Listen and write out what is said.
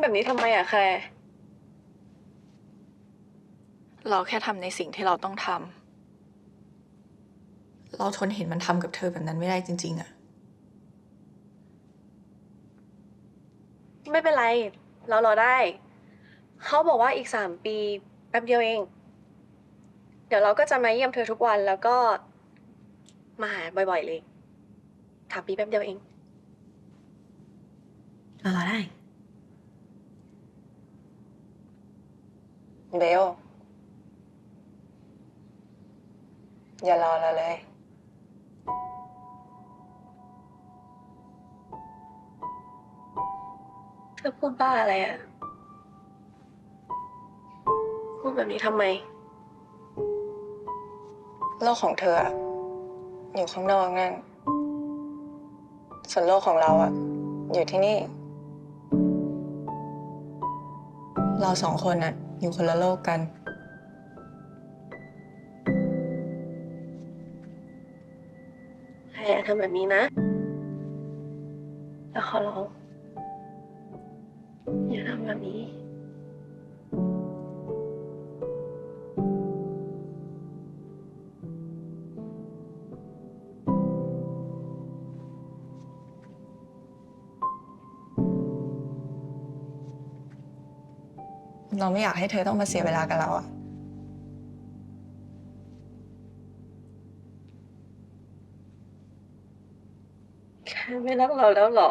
แบบนี้ทำไมอะแคร์เราแค่ทำในสิ่งที่เราต้องทำ เราทนเห็นมันทำกับเธอแบบนั้นไม่ได้จริง ๆอะไม่เป็นไร เรารอได้ เขาบอกว่าอีกสามปี แป๊บเดียวเอง เดี๋ยวเราก็จะมาเยี่ยมเธอทุกวันแล้วก็ มาหาบ่อยๆเลยสามปีแป๊บเดียวเอง เรารอได้ เบล อย่ารอเราเลย เธอพูดบ้าอะไรอะพูดแบบนี้ทำไม โลกของเธออะอยู่ข้างนอกนั่น ส่วนโลกของเราอะอยู่ที่นี่ เราสองคนอะ อยู่คนละโลกกัน ใคร์ทำแบบนี้นะ แล้วขอร้องอย่าทำแบบนี้ เราไม่อยากให้เธอต้องมาเสียเวลากับเราอะแค่ไม่รักเราแล้วเหรอ